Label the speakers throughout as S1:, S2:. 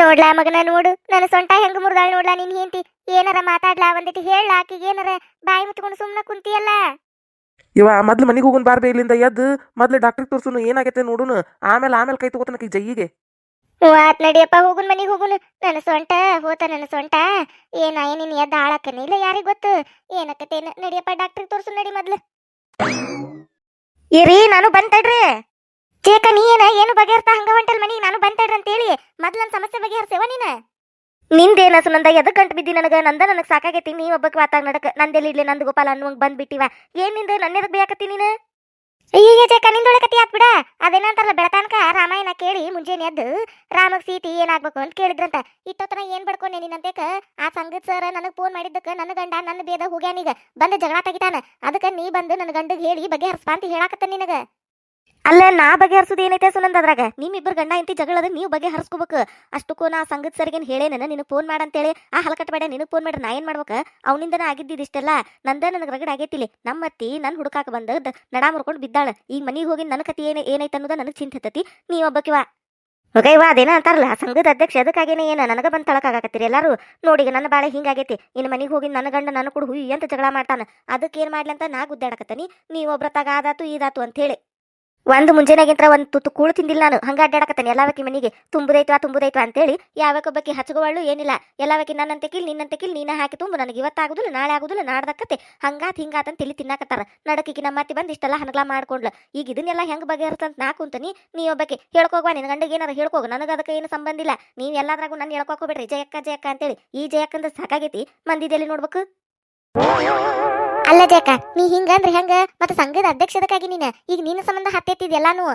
S1: ನೋಡ್ಲಾ ಮಗನ ನೋಡು ನನ್ನ ಸೊಂಟ ಹೆಂಗ್ ಮುರಿದಾಳ ನೋಡ್ಲಾ ನಿನ್ ಹೆಂಡತಿ? ಏನಾರ ಮಾತಾಡ್ಲಾ ಒಂದಿಟ್ಟು ಹೇಳ ಆಕಿಗೆ ಏನಾರ ಬಾಯಿ ಮುತ್ಕೊಂಡು ಸುಮ್ಮನೆ ಕುಂತಿಯಲ್ಲ?
S2: ಇವ ಮೊದ್ಲು ಮನೆಗೆ ಹೋಗುನ್ ಬಾರ್ಬೆ ಇಲ್ಲಿಂದ ಎದ್ದು ಮೊದ್ಲು ಡಾಕ್ಟರ್ ತೋರ್ಸುನು ಏನಾಗೈತೆ ನೋಡುನು ಆಮೇಲೆ ಆಮೇಲೆ ಕೈ ತಗೋತಾನ ಜೈಯಿಗೆ
S1: ಆತ್ ನಡಿಯಪ್ಪ ಹೋಗುನ್ ಮನೆಗೆ ಹೋಗುನು. ನನ್ನ ಸೊಂಟ ಹೋತ ನನ್ನ ಸೊಂಟ. ಏನ ಏನಿನ್ ಎದ್ದ ಆಳಕ್ಕನ ಇಲ್ಲ ಯಾರಿಗ್ ಗೊತ್ತು? ಏನಕ್ಕತೇನ ನಡಿಯಪ್ಪ ಡಾಕ್ಟರ್ ತೋರ್ಸು ನಡಿ ಮೊದ್ಲು. ಇರಿ ನಾನು ಬಂತಡ್ರಿ ಚೇಕ ನೀ ಏನ ಏನು ಬಗೆಹರ್ತಾ ಹಂಗ ಹೊಂಟಲ್ ಮನಿ? ನಾನು ಬಂತಡ್ರಿ ಅಂತೇಳಿ ಮೊದ್ಲನ್ ಸಮಸ್ಯೆ ಬಗೆಹರ್ಸೇವ ನೀನ? ನಿಂದೇನ ಸುನಂದ ಎದಕ್ ಗಂಟು ಬಿದ್ದಿ ನನಗ? ನಂದ ನನಗ್ ಸಾಕಾಗೈತಿ ನೀ ಒಬ್ಬಕ್ಕೆ ವಾತಾಗ ನಡಕ. ನಂದೆಲ್ಲಿ ಇಡ್ಲಿ ನಂದ ಗೋಪಾಲ ಅನ್ನುವಂಗ್ ಬಂದ್ ಬಿಟ್ಟಿವ ಏನ್ನಿಂದ ನನ್ನ ಎದಕ್ ಬೇಕತ್ತಿ ನೀನು? ಅಯ್ಯ ಚೇಕ ನಿಂದೊಳಕತಿ ಆತ್ ಬಿಡ. ಅದೇನಂತಾರಲ್ಲ ಬೆಳತಾನಕ? ರಾಮಾಯಣ ಕೇಳಿ ಮುಂಜಾನೆ ಎದ್ದು ರಾಮಗ್ ಸೀತಿ ಏನಾಗ್ಬೇಕು ಅಂತ ಕೇಳಿದ್ರಂತ. ಇಟ್ಟೊತ್ತನ ಏನ್ ಬಡ್ಕೊಂಡೆ ನಿನ್ನಂತೇಕ ಆ ಸಂಗತ್ ಸರ್ ನನಗ್ ಫೋನ್ ಮಾಡಿದ್ದಕ್ಕ ನನ್ನ ಗಂಡ ನನ್ನ ಬೇದ ಹೋಗ್ಯಾನೀಗ ಬಂದ ಜಗಳ ತೆಗಿತಾನ. ಅದಕ್ಕೆ ನೀ ಬಂದು ನನ್ನ ಗಂಡಗ್ ಹೇಳಿ ಬಗೆಹರಿಸ್ಬಾ ಅಂತ ಹೇಳಾಕತ್ತ ನಿನಗ. ಅಲ್ಲ ನಾ ಬಗೆಹರಿಸೋದು ಏನೈತೆ ಸುನಂದ ಅದ್ರಾಗ? ನಿಮ್ಮಿಬ್ಬರು ಗಂಡ ಇಂತಿ ಜಗಳದ ನೀವು ಬಗೆಹರಿಸ್ಕೋಬೇಕು. ಅಷ್ಟಕ್ಕೂ ನಾ ಸಂಗತ್ ಸರಿಗೇನು ಹೇಳೇನ ನಿನಗೆ ಫೋನ್ ಮಾಡಂತೇಳಿ ಆ ಹಲಕಟ್ಬೇಡ ನಿನಗೆ ಫೋನ್ ಮಾಡ್ರಿ ನಾ ಏನ್ ಮಾಡ್ಬೇಕ? ಆಗಿದ್ದಿದ್ದು ಆಗಿದ್ದಿದಿಷ್ಟೆಲ್ಲ ನಂದ ನನಗೆ ರಗಡ ಆಗೈತಿಲಿ ನಮ್ಮ ಅತ್ತಿ ನನ್ ಹುಡುಕಾಕ ಬಂದ ನಡಾ ಮುರ್ಕೊಂಡು ಬಿದ್ದಾಳ. ಈಗ ಮನೆಗೆ ಹೋಗಿ ನನ್ನ ಕತಿ ಏನ, ಏನೈತೆ ಅನ್ನೋದ ನನಗೆ ಚಿಂತೆ ಹತ್ತತಿ ನೀ ಒಬ್ಬಕಿವಾ ಓಕೆ ವಾ ಅದೇನ ಅಂತಾರಲ್ಲ, ಸಂಘದ ಅಧ್ಯಕ್ಷ ಅದಕ್ಕಾಗೇನೆ ಏನ? ನನಗ ಬಂದ್ ತಳಕಾಗತ್ತೀರಿ ಎಲ್ಲಾರು. ನೋಡಿ ನನ್ನ ಬಾಳೆ ಹಿಂಗಾಗೈತಿ ಇನ್ನು ಮನೆಗೆ ಹೋಗಿ ನನ್ನ ಗಂಡ ನನ್ನ ಕೂಡ ಹುಯ್ಯಂತ ಜಗಳ ಮಾಡ್ತಾನ. ಅದಕ್ಕೆ ಏನ್ ಮಾಡ್ಲಿ ಅಂತ ನಾ ಗುದ್ದಾಡಕತ್ತೀನಿ. ನೀವ್ ಒಬ್ರತಾಗ ಆದಾತು ಇದಾತು ಅಂತ ಹೇಳಿ. ಒಂದು ಮುಂಜಾನೆಗಿಂತ ಒಂದು ತುತ್ತು ಕೂಳು ತಿಂದಿಲ್ಲ ನಾನು. ಹಂಗ ಅಡ್ಡಾಡಕತ್ತಾನೆ. ಎಲ್ಲಾವಕಿ ಮನಿಗೆ ತುಂಬುದೈತ್ವಾ ತುಂಬುದೈತ್ವಾ ಅಂತೇಳಿ ಯಾವಕ್ಕೊಬ್ಬಕ್ಕೆ ಹಚ್ಕೊಳ್ಳು ಏನಿಲ್ಲ. ಎಲ್ಲಾವಕಿ ನನ್ನಂತೆ ಅಂತಕಿಲ್ ನಿನ್ನಂತೆ ಅಂತಕಿಲ್ ನೀನ ಹಾಕಿ ತುಂಬು. ನನಗೆ ಇವತ್ತಾಗುದಿಲ್ಲ ನಾಳೆ ಆಗುದಿಲ್ಲ ನಾಡ್ದಕ್ಕತೆ ಹಂಗಾತ್ ಹಿಂಗಾತ್ ಅಂತ ತಿಳಿ ತಿನ್ನಾಕತ್ತಾರ. ನಡಕಿಗೆ ನಮ್ಮ ಅತ್ತಿ ಬಂದು ಇಷ್ಟೆಲ್ಲ ಹನಗ್ಲ ಮಾಡ್ಕೊಂಡ್ಲ ಈಗ ಇದನ್ನೆಲ್ಲ ಹೆಂಗ್ ಬಗೆಹರಿಸಂತ ನಾ ಕುಂತನಿ, ನೀ ಒಬ್ಬಕ್ಕೆ ಹೇಳ್ಕೋಗ್ವಾ ನಿನ್ನ ಗಂಡಗೆ ಏನಾರ ಹೇಳ್ಕೋಗ. ನನಗೆ ಅದಕ್ಕೆ ಏನು ಸಂಬಂಧ ಇಲ್ಲ. ನೀವು ಎಲ್ಲಾದ್ರಾಗೂ ನನ್ನ ಹೇಳ್ಕೋಕೋಬೇಡ್ರಿ. ಜಯಕ್ಕ ಜಯಕ್ಕ ಅಂತೇಳಿ. ಈ ಜಯಕ್ಕಂದ್ರೆ ಸಾಕಾಗೈತಿ. ಮಂದಿದೆಲ್ಲಿ ನೋಡ್ಬೇಕು? ಅಲ್ಲ ಜಾಕ ನೀ ಹಿಂಗಂದ್ರೆ ಹೆಂಗ? ಮತ್ತೆ ಸಂಘದ ಅಧ್ಯಕ್ಷದಕ್ಕಾಗಿ ನೀನ. ಈಗ ನಿನ್ನ ಸಂಬಂಧ ಹತ್ತೆತ್ತಿದ್ಯಲ್ಲಾನು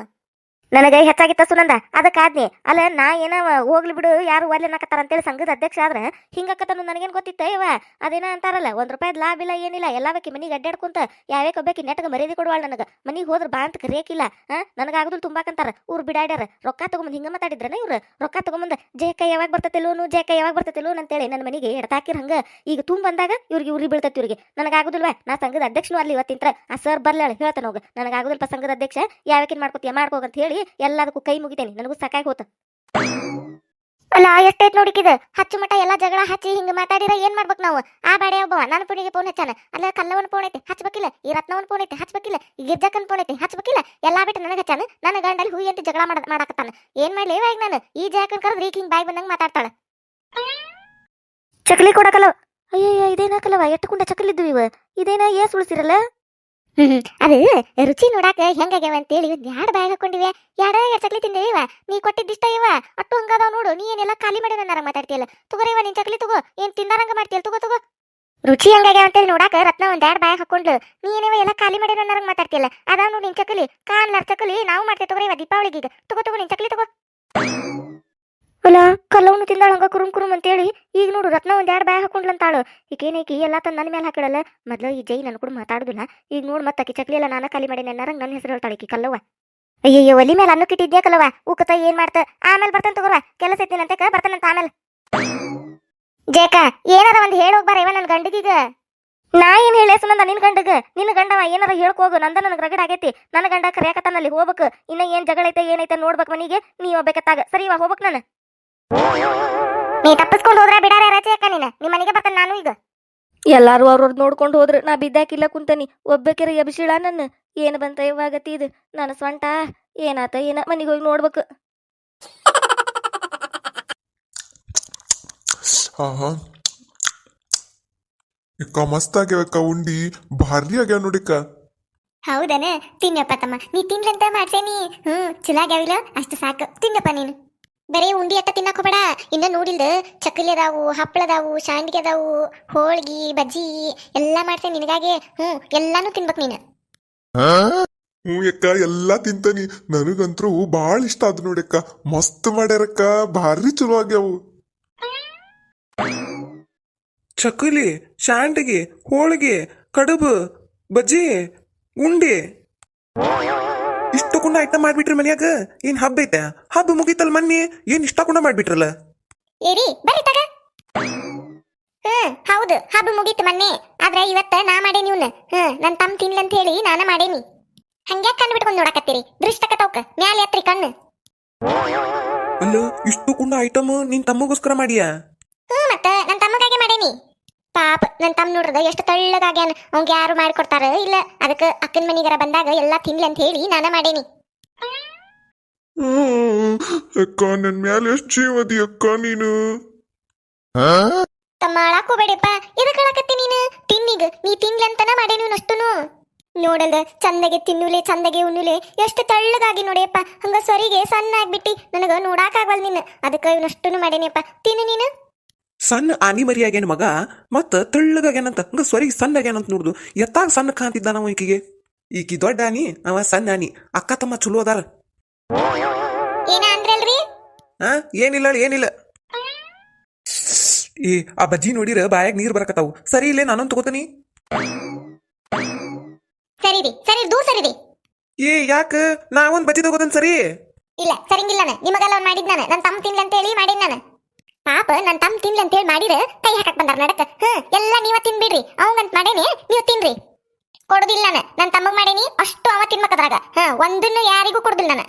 S1: ನನಗೆ ಹೆಚ್ಚಾಗಿತ್ತ ಸುನಂದ. ಅದಕ್ಕಾದ್ನಿ ಅಲ್ಲ ನಾ ಏನ ಹೋಗ್ಲಿ ಬಿಡು, ಯಾರು ಒಲ್ಲೆನಕತ್ತಾರ ಅಂತೇಳಿ ಸಂಘದ ಅಧ್ಯಕ್ಷ ಆದ್ರೆ ಹಿಂಗಕ್ಕತ್ತನ್ನು ನನಗೇನು ಗೊತ್ತಿತ್ತ ಇವ? ಅದೇನ ಅಂತಾರಲ್ಲ, ಒಂದ್ ರೂಪಾಯಿ ಲಾಭ ಇಲ್ಲ, ಏನಿಲ್ಲ ಎಲ್ಲಾವಕಿ ಮನಿಗೆ ಅಡ್ಡಾಡ್ಕೊಂತ ಯಾವ್ಯಾಕ ಒಬ್ಬಾಕಿ ನೆಟ್ಗೆ ಮರ್ಯಾದೆ ಕೊಡುವಾಳ ನನಗ. ಮನಿಗೆ ಹೋದ್ರ ಬಾ ಅಂತ ಕರಿಯಕಿಲ್ಲ ಹಾ ನನಗಾಗುದಿಲ್ಲ ತುಂಬಾಕಂತಾರ, ಊರ್ ಬಿಡಾಡ್ಯಾರ. ರೊಕ್ಕ ತಗೊಂಬಂದ್ ಹಿಂಗ ಮಾತಾಡಿದ್ರನ ಇವ್ರು? ರೊಕ್ಕ ತಗೊಂಬಂದ ಜೇಕ ಯಾವಾಗ ಬರ್ತೈತೆ ಲೋನು ಜೇಕ ಯಾವಾಗ ಬರ್ತೈತೆ ಲೋನ್ ಅಂತೇಳಿ ನನ್ನ ಮನಿಗೆ ಎಡತಾಕಿರ ಹಂಗ. ಈಗ ತುಂಬ ಬಂದಾಗ ಇವ್ರಿಗೆ ಉರಿ ಬೀಳ್ತೈತಿ ಇವ್ರಿಗೆ. ನನಗಾಗುದಿಲ್ವ ನಾ ಸಂಘದ ಅಧ್ಯಕ್ಷನು ಅಲ್ಲಿ ಇವತ್ತಿಂತ್ರ ಆ ಸರ್ ಬರ್ಲಾಳ ಹೇಳ್ತಾನ ಹೋಗ. ನನಗಾಗುದಿಲ್ಪ ಸಂಘದ ಅಧ್ಯಕ್ಷ ಯಾವಕಿನ್ ಮಾಡ್ಕೋತೀಯ ಮಾಡ್ಕೋಗ ಅಂತ ಹೇಳಿ ಎಲ್ಲದಕ್ಕೂ ಕೈ ಮುಗಿತೇನೆ ನನಗೂ ಸಾಕಾಗಿ ಹೋತ. ಅಲ್ಲ ಎಷ್ಟೈತ್ ನೋಡಿಕಿದ ಹಚ್ಚು ಮಟ ಎಲ್ಲ ಜಗಳ ಹಚ್ಚಿ ಹಿಂಗ ಮಾತಾಡಿರ ಏನ್ ಮಾಡ್ಬೇಕು ನಾವು? ಆ ಬಾಡೆ ಒಬ್ಬವ ನನ್ನ ಪುಣಿಗೆ ಫೋನ್ ಹಚ್ಚಾನ. ಅಲ್ಲ ಕಲ್ಲವನ್ ಫೋನ್ ಐತಿ ಹಚ್ಬೇಕಿಲ್ಲ ಈ ರತ್ನವನ್ ಫೋನ್ ಐತಿ ಹಚ್ಬೇಕಿಲ್ಲ ಈ ಗಿರ್ಜಕ್ಕನ್ ಫೋನ್ ಐತಿ ಹಚ್ಬೇಕಿಲ್ಲ ಎಲ್ಲಾ ಬಿಟ್ಟು ನನಗೆ ಹಚ್ಚಾನ. ನನ್ನ ಗಂಡಲ್ಲಿ ಹೂ ಅಂತ ಜಗಳ ಮಾಡ ಮಾಡಾಕತ್ತಾನ. ಏನ್ ಮಾಡ್ಲಿ ಇವಾಗ ನಾನು ಈ ಜಾಕನ್ ಕರೆದ್ರೆ ಈಗ ಹಿಂಗ್ ಬಾಯ್ ಬಂದಂಗ ಮಾತಾಡ್ತಾಳ. ಚಕ್ಲಿ ಕೊಡಕಲ್ಲ. ಅಯ್ಯಯ್ಯ ಇದೇನಾಕಲ್ಲವ ಎಷ್ಟು ಕುಂಡ ಚಕ್ಲಿ ಇದ್ವು ಇವ. ಇದೇನ ಏಸ್ ಉಳಿಸಿರಲ್ಲ ಅದು, ರುಚಿ ನೋಡಾಕ ಹೆಂಗಾಗ್ಯಾವ ಅಂತೇಳಿ ಎರಡು ಬ್ಯಾಗ್ ಹಾಕೊಂಡಿವೆ. ಯಾಡ ಎರಡು ಚಕ್ಲಿ ತಿಂದೆ ಇವ. ನೀ ಕೊಟ್ಟಿದ್ದಿಷ್ಟ ಇವ. ಅಟ್ಟು ಹಂಗದಾವ ನೋಡು. ನೀ ಏನೆಲ್ಲ ಖಾಲಿ ಮಾಡಿ ನನ್ನ ಮಾತಾಡ್ತಿಯಲ್ಲ. ತಗೋರಿ ಇವ, ನಿನ್ ಚಕ್ಲಿ ತಗೋ. ಏನ್ ತಿಂದಾರಂಗ ಮಾಡ್ತಿಯಲ್ಲ ತಗೋ ತಗೋ. ರುಚಿ ಹಂಗಾಗ್ಯಾವ ಅಂತೇಳಿ ನೋಡಾಕ ರತ್ನ ಒಂದ್ ಎರಡು ಬ್ಯಾಗ್ ಹಾಕೊಂಡ್ಲು. ನೀ ಏನೇವ ಎಲ್ಲ ಖಾಲಿ ಮಾಡಿ ನನ್ನ ಮಾತಾಡ್ತಿಯಲ್ಲ. ಅದಾವ ನೋಡಿ ನಿನ್ ಚಕ್ಲಿ. ಕಾನ್ಲಾರ್ ಚಕ್ಲಿ. ನಾವು ಮಾಡ್ತೇವೆ ತಗೋರಿ ಇವ ದೀಪಾವಳಿಗೆ ತಗೋ ತಗೋ ನಿನ್ ಚಕ್ಲಿ ತಗೋ. ಅಲ್ಲ, ಕಲ್ಲವನು ತಿಂದಾಳ ಹಂಗ ಕುರುಮ್ ಕುರುಮ್ ಅಂತೇಳಿ, ಈಗ ನೋಡು ರತ್ನ ಒಂದ್ ಎರಡು ಬ್ಯಾಗ್ ಹಾಕೊಂಡ್ಲಂತಾಳ. ಈಕೇನೈಕಿ ಎಲ್ಲ ತನ್ನ ನನ್ನ ಮೇಲೆ ಹಾಕಿಡಲ್ಲ ಮೊದ್ಲು ಈ ಜೈ ನನ್ನ ಕೂಡ ಮಾತಾಡುದಿಲ್ಲ. ಈಗ ನೋಡ್ ಮತ್ತೆ ಆಕಿ ಚಕ್ಲಿ ಎಲ್ಲ ನಾನು ಖಾಲಿ ಮಾಡಿ ನೆನ್ನಾರಂಗ್ ನನ್ನ ಹೆಸರು ಹೇಳ್ತಾಳೆ ಈಕಿ ಕಲ್ಲವ್ವ. ಅಯ್ಯಯ್ಯೋ, ಒಲಿ ಮೇಲೆ ಅನ್ನಕ್ಕೆ ಇಟ್ಟಿದ್ಯಾ ಕಲ್ಲವ್ವ? ಉಕ್ಕತ ಏನ್ ಮಾಡ್ತ? ಆಮೇಲೆ ಬರ್ತಾನೆ ತಗೋರ್ವ. ಕೆಲಸ ಐತಿನಂತೆ ಬರ್ತಾನಂತ ಆಮೇಲೆ. ಜೇಕ, ಏನಾರ ಒಂದ್ ಹೇಳೋಗ್ಬಾರ ಇವ ನನ್ನ ಗಂಡಿಗೀಗ. ನಾ ಏನ್ ಹೇಳಿ ಸುನಂದ ನಿನ್ ಗಂಡಗ? ನಿನ್ನ ಗಂಡವ ಏನಾರ ಹೇಳ್ಕೋಗು ನಂದ ನನ್ ರಗಡ ಆಗೈತಿ. ನನ್ನ ಗಂಡ ಕರಿಯಾಕತ್ತಾನಲ್ಲಿ ಹೋಗ್ಬೇಕು. ಇನ್ನ ಏನ್ ಜಗಳ ಐತೆ ಏನೈತೆ ನೋಡ್ಬೇಕು ಮನಿಗೆ, ನೀ ಬೇಕತ್ತಾಗ ಸರಿ ಇವ, ಹೋಗ್ಬೇಕು ನಾನು. ನೀ ತಪ್ಪಿಸ್ಕೊಂಡು ಹೋದ್ರೆ ಬಿಡಾರ ರಚೆ ಅಕ್ಕ ನೀನ? ನಿಮ್ಮ ಮನೆಗೆ ಬರ್ತಾನೆ ನಾನು ಈಗ.
S3: ಎಲ್ಲಾರು ಅವ್ರವ್ರದ್ ನೋಡ್ಕೊಂಡು ಹೋದ್ರ ನಾ ಬಿದ್ದಾಕಿಲ್ಲ ಕುಂತನಿ. ಒಬ್ಬಕಿರ ಎಬ್ಸಿಳ ನನ್ನ. ಏನ್ ಬಂತ ಇವಾಗತಿ ಇದು? ನನ್ನ ಸ್ವಂಟ. ಏನಾತ ಏನ? ಮನೆಗೆ ಹೋಗಿ ನೋಡ್ಬೇಕು.
S4: ಹಾ ಹಾ. ಅಕ್ಕ ಮಸ್ತ್ ಆಗ್ಯಾವಕ್ಕ ಉಂಡಿ. ಭಾರಿ ಆಗ್ಯಾವ ನೋಡಿಕ್ಕ.
S1: ಹೌದನ? ತಿನ್ನಪ್ಪ ತಮ್ಮ. ನೀ ತಿನ್ಲಂತ ಮಾಡ್ತೇನಿ ಹ್ಮ್ ಚಲೋ ಆಗ್ಯಾವಿಲ್ಲ? ಅಷ್ಟು ಸಾಕು. ತಿನ್ನಪ್ಪ ನೀನು. ಬರೀ ಉಂಡಿ ಅತ್ತ ತಿನ್ನಕ್ ಹೋಗಬೇಡ. ಇನ್ನ ನೋಡಿಲ್ದ ಚಕ್ಕಲಿ ಅದಾವು ಹಪ್ಪಳ ಅದಾವು ಶಾಂಡಿಗೆ ಅದಾವು ಹೋಳ್ಗಿ ಬಜ್ಜಿ ಎಲ್ಲ ಮಾಡ್ತೇನೆ ನಿನಗಾಗೆ. ಹ್ಮ್ ಎಲ್ಲಾನು ತಿನ್ಬೇಕು ನೀನು.
S4: ಹ್ಮ್ ಅಕ್ಕ ಎಲ್ಲಾ ತಿಂತಾನಿ. ನನಗಂತ್ರೂ ಬಾಳ ಇಷ್ಟ ಆದ್ ನೋಡಕ್ಕ ಮಸ್ತ್ ಮಾಡ್ಯಾರಕ್ಕ ಭಾರಿ ಚಲೋ ಆಗ್ಯಾವು.
S2: ಚಕ್ಕುಲಿ ಶಾಂಡಿಗೆ ಹೋಳಿಗೆ ಕಡುಬು ಬಜ್ಜಿ ಉಂಡೆ. ಕುಂಡ ಐಟಮ್ ಮಾಡ್ಬಿಟ್ರಿ ಮನ್ಯಾಗ? ಏನ್ ಹಬ್ಬ ಐತೆ? ಹಬ್ಬ ಮುಗಿತಲ್ ಮನ್ನಿ ಏನ್ ಇಷ್ಟ ಕುಂಡ ಮಾಡ್ಬಿಟ್ರಲ್ಲ?
S1: ಏರಿ ಬರ್ರಿ ತಗ. ಹ್ಮ್ ಹೌದು ಹಬ್ಬ ಮುಗೀತು ಮನ್ನಿ. ಆದ್ರೆ ಇವತ್ತ ನಾ ಮಾಡೇನಿ ಇವ್ನ. ಹ್ಮ್ ನನ್ ತಮ್ಮ ತಿನ್ಲಂತ ಹೇಳಿ ನಾನ ಮಾಡೇನಿ. ಹಂಗ್ಯಾಕ ಕಣ್ಣು ಬಿಟ್ಕೊಂಡು ನೋಡಕತ್ತೀರಿ? ದೃಷ್ಟಕ ತೌಕ ಮ್ಯಾಲೆ ಎತ್ರಿ ಕಣ್ಣು.
S2: ಅಲ್ಲ ಇಷ್ಟು ಕುಂಡ ಐಟಮ್ ನಿನ್ ತಮ್ಮಗೋಸ್ಕರ ಮಾಡಿಯಾ?
S1: ಹ್ಮ್ ಮತ್ತೆ ನನ್ ತಮ್ಮಗಾಗಿ ಮಾಡೇನಿ. ಪಾಪ ನನ್ನ ತಮ್ಮ ನೋಡ್ರದ ಎಷ್ಟು ತಳ್ಳಗಾಗ್ಯಾನ. ಅವ್ಗೆ ಯಾರು ಮಾಡ್ಕೊಡ್ತಾರ? ಇಲ್ಲ ಅದಕ್ಕೆ ಅಕ್ಕನ ಮನಿಗರ ಬಂದಾಗ ಎಲ್ಲ ತಿನ್ಲಿ ಅಂತ ಹೇಳಿ ನಾನ ಮಾಡೇನಿ.
S4: ಹ್ಮ್. ಅಕ್ಕ ನನ್ ಮ್ಯಾಲ ಎಷ್ಟ್ ಜೀವದಿ ಅಕ್ಕ ನೀನು?
S1: ತಮ್ಮ ಅಳಾಕೋಬೇಡಪ್ಪ ಇದು ಕಳಕತ್ತಿ ನೀನು? ತಿನ್ನಿಗ ನೀ ತಿನ್ಲಿ ಅಂತನ ಮಾಡೇನಿ ಅಷ್ಟುನು. ನೋಡಲ್ದ ಚಂದಗೆ ತಿನ್ನುಲೆ ಚಂದಗೆ ಉಣ್ಣುಲೆ ಎಷ್ಟು ತಳ್ಳಗಾಗಿ ನೋಡಿಯಪ್ಪ ಹಂಗ ಸರಿಗೆ ಸಣ್ಣ ಆಗ್ಬಿಟ್ಟಿ ನನಗ ನೋಡಾಕಾಗವಲ್ ನೀನು. ಅದಕ್ಕೆ ಇವನಷ್ಟುನು ಮಾಡೇನಿಯಪ್ಪ. ತಿನ್ನು ನೀನು.
S2: ಸಣ್ಣ ಆನಿ ಮರಿ ಆಗ್ಯಾನ ಮಗ ಮತ್ತ ತೆಳ್ಳಗಾಗ್ಯಾನಂತ ಹಂಗ ಸ್ವರಿ ಸಣ್ಣ ಆಗ್ಯಾನಂತ ನೋಡುದು. ಎತ್ತಾಗ ಸಣ್ಣ ಕಾಣ್ತಿದ್ದ ನಾವು ಈಕಿಗೆ. ಈಕಿ ದೊಡ್ಡ ಆನಿ ಅವ ಸಣ್ಣ ಆನಿ. ಅಕ್ಕ ತಮ್ಮ ಚಲೋ ಅದಾರ. ಹಾ ಏನಿಲ್ಲ ಏನಿಲ್ಲ. ಏ ಆ ಬಜ್ಜಿ ನೋಡಿರ ಬಾಯಾಗ ನೀರ್ ಬರಕತ್ತಾವು. ಸರಿ ಇಲ್ಲೇ ನಾನು ತಗೋತೀನಿ.
S1: ಸರಿ ರೀ ಸರಿ ಸರಿ ರೀ.
S2: ಏ ಯಾಕ? ನಾ ಒಂದ್ ಬಜ್ಜಿ ತಗೋತೀನಿ ಸರಿ?
S1: ಇಲ್ಲ ಸರಿಂಗಿಲ್ಲ ನಿಮಗೆಲ್ಲ ಮಾಡಿದ್ ನಾನು. ನನ್ನ ತಮ್ಮ ತಿನ್ಲಿ ಅಂತ ಹೇಳಿ ಮಾಡಿದ್ ನಾನು. ಪಾಪ ನನ್ ತಮ್ಮ ತಿನ್ಲಿ ಅಂತ ಹೇಳಿ ಮಾಡಿರ ಕೈ ಹಾಕಕ್ ಬಂದಾರ ನಡಕ. ಹ ಎಲ್ಲ ನೀವ ತಿನ್ಬಿಡ್ರಿ. ಅವಂಗಂತ ಮಾಡೇನಿ ನೀವ್ ತಿನ್ರಿ. ಕೊಡುದಿಲ್ಲ ನಾನು. ತಮ್ಮ ತಮ್ಮಗ್ ಮಾಡೇನಿ ಅಷ್ಟು ಅವ ತಿನ್ಬೇಕದ್ರಾಗ ಹ ಒಂದನ್ನು ಯಾರಿಗೂ ಕೊಡುದಿಲ್ಲ ನಾನು.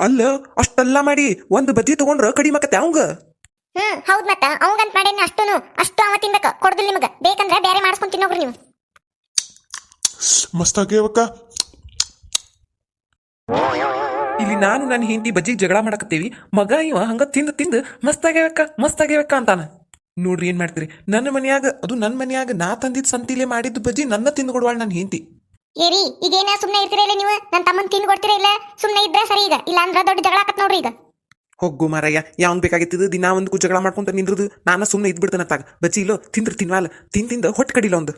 S2: ಅಲ್ಲ ಅಷ್ಟೆಲ್ಲ ಮಾಡಿ ಒಂದ್ ಬಜ್ಜಿ ತಗೊಂಡ್ರ ಕಡಿಮೆ ಆಕತ್ತೆ ಅವಂಗ?
S1: ಹ್ಮ್ ಹೌದ್ ಮತ್ತ. ಅವಂಗಂತ ಮಾಡೇನಿ ಅಷ್ಟುನು ಅಷ್ಟು ಅವ ತಿನ್ಬೇಕ. ಕೊಡುದಿಲ್ಲ ನಿಮಗ. ಬೇಕಂದ್ರೆ ಬೇರೆ ಮಾಡಿಸ್ಕೊಂಡ್ ತಿನ್ನೋಗ್ರಿ ನೀವು.
S4: ಮಸ್ತ್ ಆಗ್ಯಾವಕ್ಕ
S2: ಇಲ್ಲಿ ನಾನು ನನ್ನ ಹಿಂದಿ ಬಜ್ಜಿಗೆ ಜಗಳ ಮಾಡಕತ್ತೀವಿ ಮಗ ಇವ ಹಂಗ ತಿಂದು ತಿಂದು ಮಸ್ತಾಗ್ಯಾವಕ್ಕ ಮಸ್ತಾಗ್ಯಾವಕ್ಕ ಅಂತಾನ. ನೋಡ್ರಿ ಏನ್ ಮಾಡ್ತೀರಿ? ನನ್ನ ಮನ್ಯಾಗ ಅದು ನನ್ನ ಮನ್ಯಾಗ ನಾ ತಂದಿದ್ ಸಂತಿಲೆ ಮಾಡಿದ್ ಬಜ್ಜಿ ನನ್ನ ತಿಂದು ಕೊಡುವಾಳ ನನ್ನ ಹಿಂದಿ
S1: ಏರಿ ಈಗೇನ ಸುಮ್ನೆ ಇರ್ತೀರ ಇಲ್ಲ ನೀವು? ನನ್ನ ತಮ್ಮನ್ ತಿಂದು ಕೊಡ್ತೀರ ಇಲ್ಲ? ಸುಮ್ನೆ ಇದ್ರೆ ಸರಿ ಈಗ. ಇಲ್ಲ ಅಂದ್ರ ದೊಡ್ಡ ಜಗಳ ಆಕತ್ ನೋಡ್ರಿ ಈಗ.
S2: ಹೋಗು ಮಾರಯ್ಯ ಯಾವನ್ ಬೇಕಾಗಿತ್ತು ದಿನ ಒಂದು ಜಗಳ ಮಾಡ್ಕೊಂತ ನಿಂದ್ರದು. ನಾನು ಸುಮ್ಮನೆ ಇದ್ಬಿಡ್ತಾನೆ ತಾಗ ಬಜ್ಜಿ ಇಲ್ಲೋ ತಿಂದ್ರ ತಿನ್ವಾಲ. ತಿನ್ ತಿಂದ ಹೊಟ್ಟೆ ಕಡಿಲ್ಲ ಒಂದು.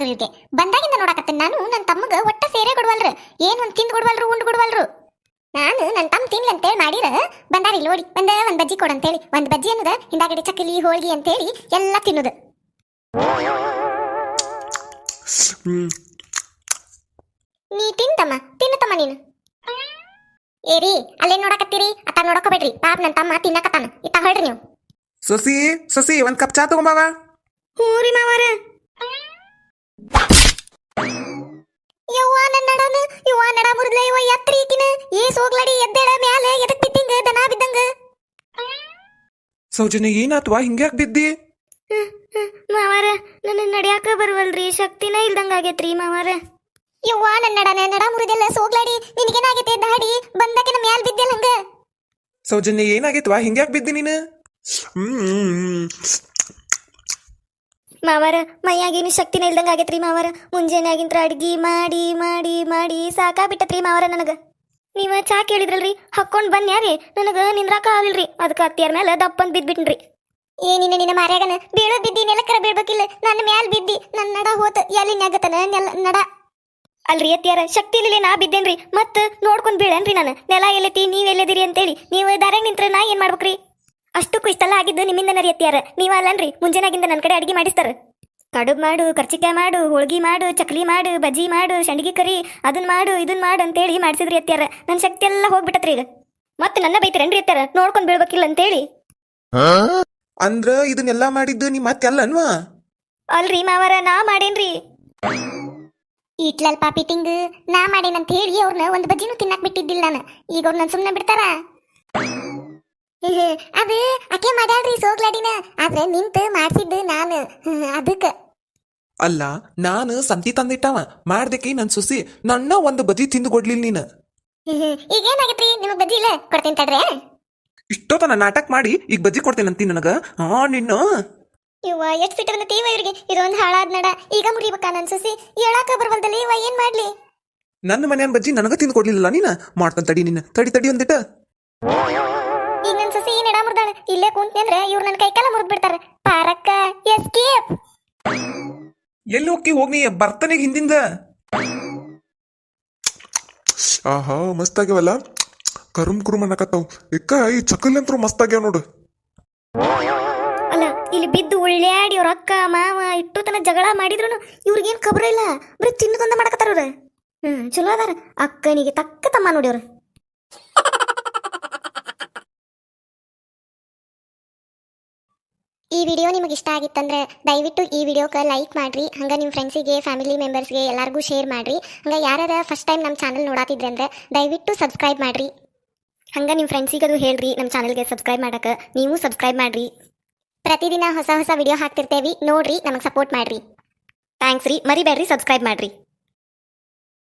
S1: ಮಾಡ್ಬೇಕ್ರಿ ಬಂದಾಗಿಂದ ನೋಡಾಕತ್ತೇನೆ ನಾನು ನನ್ನ ತಮ್ಮಗ ಒಟ್ಟ ಸೇರೆ ಕೊಡವಲ್ರು. ಏನ್ ಒಂದ್ ತಿಂದ್ ಕೊಡವಲ್ರು ಉಂಡ್ ಕೊಡವಲ್ರು? ನಾನು ನನ್ನ ತಮ್ಮ ತಿನ್ಲಿ ಅಂತೇಳಿ ಮಾಡಿರ ಬಂದಾರಿ ನೋಡಿ ಬಂದ ಒಂದ್ ಬಜ್ಜಿ ಕೊಡು ಅಂತೇಳಿ. ಒಂದ್ ಬಜ್ಜಿ ಅನ್ನೋದ ಹಿಂದಾಗಡೆ ಚಕ್ಕಲಿ ಹೋಳ್ಗಿ ಅಂತೇಳಿ ಎಲ್ಲ ತಿನ್ನುದು. ನೀ ತಿಂತಮ್ಮ ತಿನ್ನತಮ್ಮ ನೀನು. ಏರಿ ಅಲ್ಲೇ ನೋಡಕತ್ತೀರಿ? ಅತ್ತ ನೋಡಕೋಬೇಡ್ರಿ. ಪಾಪ ನನ್ನ ತಮ್ಮ ತಿನ್ನಕತ್ತಾನ. ಇತ್ತ ಹೊಳ್ರಿ ನೀವು.
S2: ಸೊಸಿ ಸೊಸಿ ಒಂದ್ ಕಪ್ ಚಾ ತಗೊಂಬಾವ
S1: ಹ್ಞೂ ರೀ ಮಾವಾರ ಯವ್ವ ನನ್ನ ನಡನ? ಯವ್ವ ನಡ ಮುರಿದ್ಲ ಯವ್ವ? ಎತ್ತರ ಈಕಿನ? ಏಸ್ ಹೋಗ್ಲಾಡಿ ಎದ್ದೇಳ ಮ್ಯಾಲ ಎದಕ್ ಬಿದ್ದಿಂಗ? ದನ ಬಿದ್ದಂಗ?
S2: ಸೌಜನ್ಯ ಏನಾತ್ವಾ? ಹಿಂಗ್ಯಾಕ್ ಬಿದ್ದಿ?
S3: ಮಾವಾರ ನನ್ನ ನಡ್ಯಾಕ ಬರುವಲ್ರಿ. ಶಕ್ತಿನ ಇಲ್ದಂಗ ಆಗೇತ್ರಿ ಮಾವಾರ.
S1: ಯವ್ವ ನನ್ನ ನಡನ? ನಡ ಮುರಿದೆಲ್ಲ ಸೋಗ್ಲಾಡಿ. ನಿನಗೇನಾಗೈತೆ ದಾಡಿ. ಬಂದಕಿನ ಮ್ಯಾಲ ಬಿದ್ದೆಲ್ಲ ಹಂಗ?
S2: ಸೌಜನ್ಯ ಏನಾಗೈತ್ವಾ? ಹಿಂಗ್ಯಾಕ್ ಬಿದ್ದಿ ನೀನು?
S3: ಮಾವಾರ ಮೈಯಾಗೇನು ಶಕ್ತಿನ ಇಲ್ದಂಗ ಆಗೇತ್ರಿ ಮಾವಾರ? ಮುಂಜಾನೆ ಆಗಿಂತ್ರ ಅಡ್ಗಿ ಮಾಡಿ ಮಾಡಿ ಮಾಡಿ ಸಾಕಾಗ್ಬಿಟ್ಟತ್ರಿ ಮಾವಾರ ನನಗ. ನೀವ ಚಾ ಕೇಳಿದ್ರಲ್ರಿ? ಹಾಕೊಂಡ್ ಬನ್ಯಾರಿ ನನಗ ನಿಂದ್ರಾಕ ಆಗಿಲ್ರಿ. ಅದಕ್ಕ ಅತ್ತಿಯರ್ ಮೇಲೆ ದಪ್ಪಂದ್ ಬಿದ್ಬಿಟ್ನ್ರಿ.
S1: ಏನಿನ ನಿನ್ನ ಮಾರ್ಯಾಗನ ಬೀಳೋ ಬಿದ್ದಿ ನೆಲಕರ ಬೀಳ್ಬೇಕಿಲ್ಲ ನನ್ನ ಮ್ಯಾಲ್ ಬಿದ್ದಿ ನನ್ನ ನಡ ಹೋತ ಎಲ್ಲಿನಾಗತನ ನೆಲ, ನಡ.
S3: ಅಲ್ರಿ ಅತ್ತಿಯಾರ, ಶಕ್ತಿ ಇಲ್ಲೇ ನಾ ಬಿದ್ದೇನ್ರಿ. ಮತ್ತ ನೋಡ್ಕೊಂಡ್ ಬೀಳೇನ್ರಿ ನಾನು. ನೆಲ ಎಲ್ಲೈತಿ, ನೀವ್ ಎಲ್ಲದಿರಿ ಅಂತೇಳಿ. ನೀವು ದಾರ್ಯಾಗ ನಿಂತ್ರ ನಾ ಏನ್ ಮಾಡ್ಬೇಕ್ರಿ? ಅಷ್ಟಕ್ಕೂ ಇಷ್ಟೆಲ್ಲ ಆಗಿದ್ದು ನಿಮ್ಮಿಂದ ನರಿ ಅತ್ತಿಯಾರ ನೀವ ಅಲ್ಲನ್ರಿ ಮುಂಜಾನಾಗಿಂದ ನನ್ನ ಕಡೆ ಅಡಿಗೆ ಮಾಡಿಸ್ತಾರ. ಕಡುಬು ಮಾಡು ಕರ್ಚಿಕಾಯಿ ಮಾಡು ಹೋಳ್ಗಿ ಮಾಡು ಚಕ್ಲಿ ಮಾಡು ಬಜ್ಜಿ ಮಾಡು ಸಂಡಿಗೆ ಕರಿ ಅದನ್ನ ಮಾಡು ಇದನ್ನ ಮಾಡು ಅಂತೇಳಿ ಮಾಡಿಸಿದ್ರಿ ಅತ್ತಿಯಾರ ನನ್ನ ಶಕ್ತಿ ಎಲ್ಲ ಹೋಗ್ಬಿಟ್ಟತ್ರಿ ಈಗ. ಮತ್ತೆ ನನ್ನ ಬೈತಾರೇನ್ರಿ ಅತ್ತಿಯಾರ ನೋಡ್ಕೊಂಡ್ ಬೀಳ್ಬೇಕಿಲ್ಲ ಅಂತೇಳಿ.
S2: ಅಂದ್ರ ಇದನ್ನೆಲ್ಲ ಮಾಡಿದ್ದು ನೀ ಮತ್ತೆ ಅಲ್ಲನ್ವಾ?
S3: ಅಲ್ರಿ ಮಾವರ ನಾ ಮಾಡೇನ್ರಿ.
S1: ಇಟ್ಲಲ್ ಪಾಪಿಟಿಂಗ್ ನಾ ಮಾಡೇನಂತ ಹೇಳಿ ಅವ್ರನ್ನ ಒಂದ್ ಬಜ್ಜಿನೂ ತಿನ್ನಕ್ ಬಿಟ್ಟಿದ್ದಿಲ್ಲ ನಾನು. ಈಗ ಅವ್ರನ್ನ ಸುಮ್ನೆ ಬಿಡ್ತಾರ? ಅದು ಅಕೆ ಮಾಡಾಳ್ರಿ ಸೋಗ್ಲಾಡಿನ. ಆದ್ರೆ ನಿಂತು ಮಾಡ್ಸಿದ್ದು ನಾನು. ಅದಕ್ಕ.
S2: ಅಲ್ಲ ನಾನು ಸಂತಿ ತಂದಿಟ್ಟವ. ಮಾಡ್ದಕ್ಕೆ ನನ್ ಸುಸಿ. ನನ್ನ ಒಂದು ಬದಿ ತಿಂದು ಕೊಡ್ಲಿಲ್ಲ ನೀನು.
S1: ಈಗ ಏನಾಗತ್ರಿ ನಿಮಗ್ ಬಜ್ಜಿ ಇಲ್ಲ? ಕೊಡ್ತೀನಿ ತಡ್ರೆ
S2: ಇಷ್ಟೊತ್ತನ ನಾಟಕ ಮಾಡಿ ಈಗ ಬಜ್ಜಿ ಕೊಡ್ತೇನೆ ಅಂತೀನಿ ನನಗ. ಹಾ ನಿನ್ನ.
S1: ಇವ ಎಷ್ಟ್ ಸಿಟ್ಟು ಬಂದ ತೀವ ಇವ್ರಿಗೆ? ಇದೊಂದು ಹಾಳಾದ್ ನಡ. ಈಗ ಮುರಿಬೇಕ ನನ್ ಸುಸಿ? ಹೇಳಾಕ ಬರ್ವಲ್ದಲ್ಲಿ ಇವ ಏನ್ ಮಾಡ್ಲಿ?
S2: ನನ್ನ ಮನೆಯನ್ ಬಜ್ಜಿ ನನಗ ತಿಂದು ಕೊಡ್ಲಿಲ್ಲ ನೀನ? ಮಾಡ್ತಾನ ತಡಿ ನಿನ್ನ. ತಡಿ ತಡಿ ಒಂದಿಟ.
S1: ಈಗ ಸಸಿ ನಡ ಮುರ್ದಾಳ. ಇಲ್ಲೇ ಕುಂತ್ನಿ ಅಂದ್ರೆ ಇವ್ರು ನನ್ ಕೈಕಾಲ ಮುರಿದ್ ಬಿಡ್ತಾರ ಪಾರಕ್ಕ ಎಸ್ಕೇಪ್
S2: ಎಲ್ಲಿ ಹೋಗಿ ಹೋಗಿ ಬರ್ತನಿಗೆ ಹಿಂದಿಂದ.
S4: ಆಹಾ ಮಸ್ತ್ ಆಗ್ಯಾವಲ್ಲ. ಕರುಮ್ ಕುರುಮ್ ಅನ್ನಕತ್ತಾವ್. ಇಕ್ಕ ಈ ಚಕಲ್ ಅಂತೂ ಮಸ್ತ್ ಆಗ್ಯಾವ ನೋಡು.
S3: ಅಲ್ಲ ಇಲ್ಲಿ ಬಿದ್ದು ಉಳ್ಳ್ಯಾಡಿ ಅವ್ರ ಅಕ್ಕ ಮಾವ ಇಟ್ಟು ತನ ಜಗಳ ಮಾಡಿದ್ರು ಇವ್ರಿಗೇನ್ ಖಬರ ಇಲ್ಲ. ಬರೀ ತಿನ್ನಕೊಂದ ಮಾಡಕತ್ತಾರ ಅವ್ರ. ಹ್ಮ್ ಚಲೋ ಅದಾರ. ಅಕ್ಕನಿಗೆ ತಕ್ಕ ತಮ್ಮ ನೋಡಿ ಅವ್ರು.
S1: ಈ ವಿಡಿಯೋ ನಿಮಗೆ ಇಷ್ಟ ಆಗಿತ್ತಂದ್ರೆ ದಯವಿಟ್ಟು ಈ ವಿಡಿಯೋಕ್ಕೆ ಲೈಕ್ ಮಾಡಿರಿ. ಹಂಗೆ ನಿಮ್ಮ ಫ್ರೆಂಡ್ಸಿಗೆ ಫ್ಯಾಮಿಲಿ ಮೆಂಬರ್ಸ್ಗೆ ಎಲ್ಲರಿಗೂ ಶೇರ್ ಮಾಡಿರಿ. ಹಂಗೆ ಯಾರ್ಯಾರ ಫಸ್ಟ್ ಟೈಮ್ ನಮ್ಮ ಚಾನಲ್ ನೋಡಾತಿದ್ರೆ ಅಂದ್ರೆ ದಯವಿಟ್ಟು ಸಬ್ಸ್ಕ್ರೈಬ್ ಮಾಡಿರಿ. ಹಂಗೆ ನಿಮ್ಮ ಫ್ರೆಂಡ್ಸಿಗೆ ಅದು ಹೇಳ್ರಿ ನಮ್ಮ ಚಾನಲ್ಗೆ ಸಬ್ಸ್ಕ್ರೈಬ್ ಮಾಡಕ್ಕೆ ನೀವು ಸಬ್ಸ್ಕ್ರೈಬ್ ಮಾಡಿರಿ. ಪ್ರತಿದಿನ ಹೊಸ ಹೊಸ ವಿಡಿಯೋ ಹಾಕ್ತಿರ್ತೇವೆ. ನೋಡಿರಿ, ನಮಗೆ ಸಪೋರ್ಟ್ ಮಾಡಿರಿ. ಥ್ಯಾಂಕ್ಸ್ ರೀ. ಮರಿಬೇಡ್ರಿ ಸಬ್ಸ್ಕ್ರೈಬ್ ಮಾಡ್ರಿ.